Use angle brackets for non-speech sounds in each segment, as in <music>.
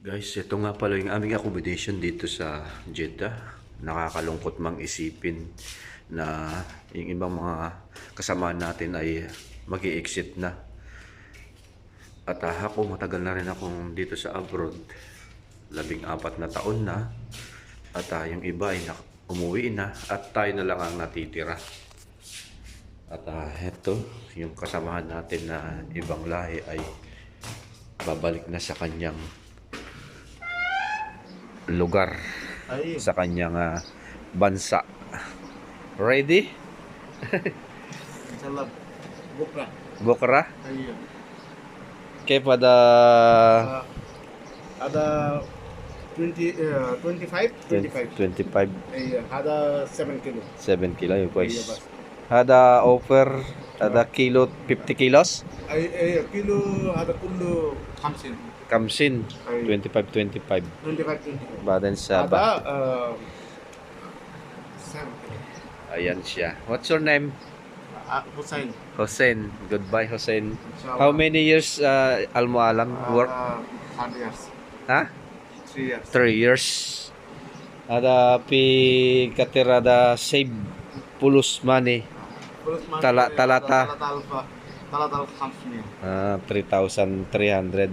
Guys, ito nga pala yung aming accommodation dito sa Jeddah. Nakakalungkot mang isipin na yung ibang mga kasama natin ay mag exit na. At ah, ako, matagal na rin akong dito sa abroad. Labing apat na taon na. At ah, yung iba ay umuwi na at tayo na lang ang natitira. At ah, eto, yung kasamahan natin na ibang lahi ay babalik na sa kanyang lugar Ay, sa kanyang ah, bansa. Ready? inshallah. Bukra. Bukra? Ay, Kaya pada uh, ada 20, uh, 25? 25. 25 Ay, ada 7 kilo. 7 kilo yung guys. Hada offer hada kilo 50 kilos. Ay, ay, kilo ada kullu 50. kamsin Ay, 25 25 25, 25. badan sa Ada ba uh, 7 kilo. ayan siya. What's your name? Uh, Hussein. Hussein. Goodbye Hussein. How many years uh, almualam work? Uh, 100 years. ha 3 years. 3 years. Ada pi katirada save pulus money Tala, eh, talata. Talata talata Samsung. Ah, 3,300.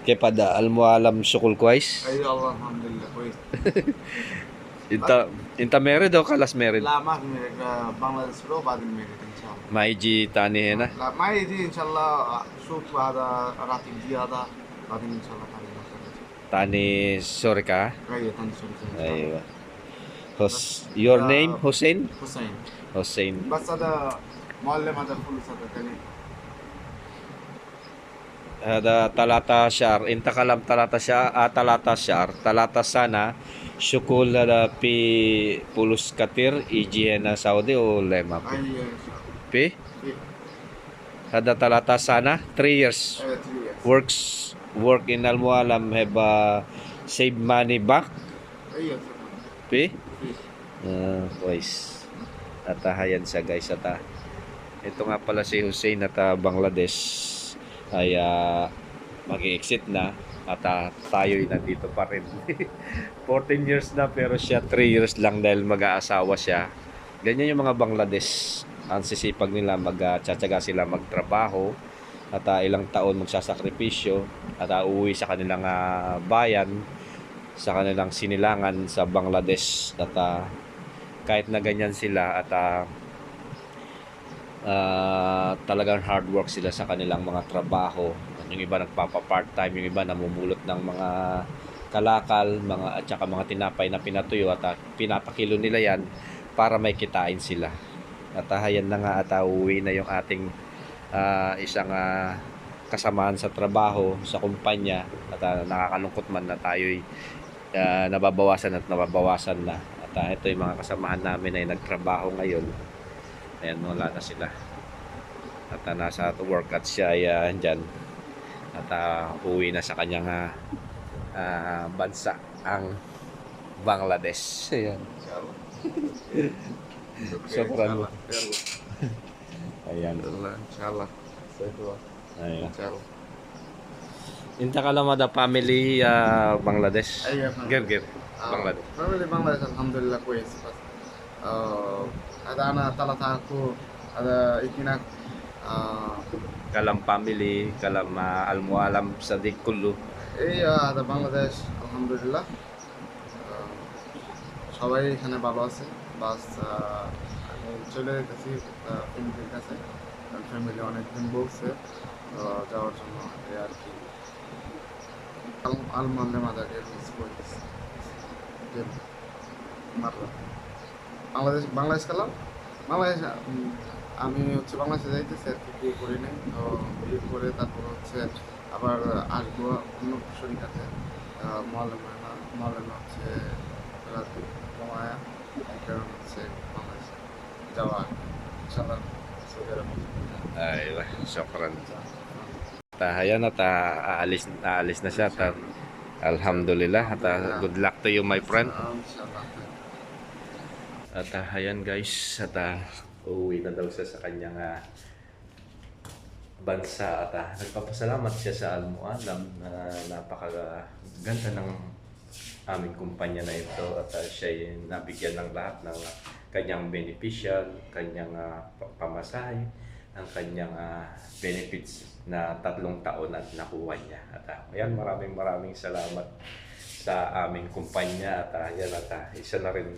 Kaya pada, almualam syukul kuwais? Ay, alhamdulillah, kuwais. <laughs> Inta, inta married o kalas married? Lama, married. Ah, Bangladesh bro, badin married, inshallah. Maiji tani hai na? Maiji, inshallah, ah, shoot wada, rati diada, badin inshallah tani. Tani sorka? Kaya, tani sorka. Aywa. Hos your uh, name Hussein? Hussein. Hussein. Basta da mahalle madar fulusada kani. Hada talata syar inta kalam talata sya uh, ah, talata syar talata sana syukul da pi pulus katir ijihena Saudi o lema pi. Ah, pi? Hada talata sana 3 years. Uh, years. Works work in Almualam have uh, save money back. Eh, pi? Uh, guys. Atahayan siya guys ata ito nga pala si Hussein at ah, Bangladesh. Ay uh, mag-exit na at ah, tayo'y nandito pa rin. <laughs> 14 years na pero siya 3 years lang dahil mag-aasawa siya. Ganyan yung mga Bangladesh. Ang sisipag nila mag-tsatsaga sila magtrabaho at ah, ilang taon magsasakripisyo at ah, uuwi sa kanilang ah, bayan sa kanilang sinilangan sa Bangladesh at ah, kahit na ganyan sila at ah, ah, talagang hard work sila sa kanilang mga trabaho. Yung iba nagpapa part time yung iba namumulot ng mga kalakal mga at saka mga tinapay na pinatuyo at ah, pinapakilo nila yan para may kitain sila. At ayan na nga at ah, uuwi na yung ating ah, isang ah, kasamaan sa trabaho, sa kumpanya at uh, nakakalungkot man na tayo'y uh, nababawasan at nababawasan na. At ah, uh, ito yung mga kasamahan namin ay nagtrabaho ngayon. Ayan, wala na sila. At uh, nasa work at siya ay uh, dyan. At uh, uwi na sa kanyang uh, uh, bansa ang Bangladesh. Ayan. <laughs> Sobrang. <laughs> Ayan. Inshallah. Inshallah. الله ayan ان شاء الله Inta ka lang ada family ah, Bangladesh. اي فهمت. Gir gir. Bangladesh. فاميلي بنغلاديش الحمد لله كويس بس آه، هذا انا ثلاثة اخو هذا اثنين آه، Kalam family, kalam ah, almualam sadik kullu. এই আহ, هذا বাংলাদেশ আলহামদুলিল্লাহ আহ, সবাই এখানে ভালো আছে বাস আহ, আমি চলে যেতেছি ফ্যামিলির কাছে ফ্যামিলি অনেকদিন বলছে যাওয়ার জন্য এই আর কি। আলমাল্লে মাদাকে মিস করেছি। বাংলাদেশ বাংলাদেশ খেলাম। বাংলাদেশ আমি হচ্ছে বাংলাদেশে যাইতেছি, আর কি বিয়ে করি নাই। তো বিয়ে করে তারপর হচ্ছে আবার আসব অন্য শরীর আছে মলেমা হচ্ছে রাতে কমায়া এই কারণে হচ্ছে বাংলাদেশে যাওয়া ইনশাল্লাহ Ay, syukran. Tahaya na ta ah, aalis aalis na siya ta. Ah, alhamdulillah at ah, good luck to you my friend. At ayan guys, at uh, uwi na daw siya sa kanyang uh, bansa at uh, nagpapasalamat siya sa Almualam na napakaganda ng aming kumpanya na ito at uh, siya nabigyan ng lahat ng uh, kanyang beneficial, kanyang pa- pamasahe, ang kanyang ah, benefits na tatlong taon at nakuha niya. At ah, ayan, maraming maraming salamat sa aming kumpanya at ah, yan at ah, isa na rin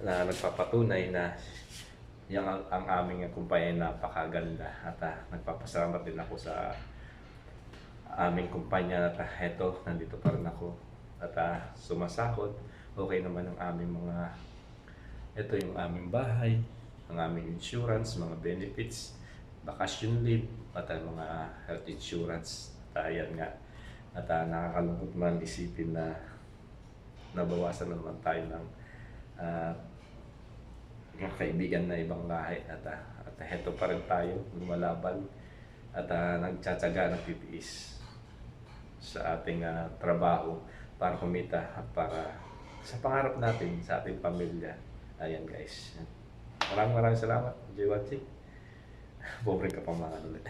na nagpapatunay na yung ang, ang aming kumpanya napakaganda at ah, nagpapasalamat din ako sa aming kumpanya at ah, eto, nandito pa rin ako at ah, sumasahod. Okay naman ang aming mga ito yung aming bahay, ang aming insurance, mga benefits, vacation leave, at ang mga health insurance. At ah, yan nga. At ah, nakakalungkot man isipin na nabawasan naman tayo ng ah, mga kaibigan na ibang lahi at uh, at heto pa rin tayo lumalaban at uh, nagtsatsaga nagtitiis sa ating ah, trabaho para kumita at para sa pangarap natin sa ating pamilya ayan guys. Maraming maraming salamat Enjoy watching. Pobre ka pa mga ulit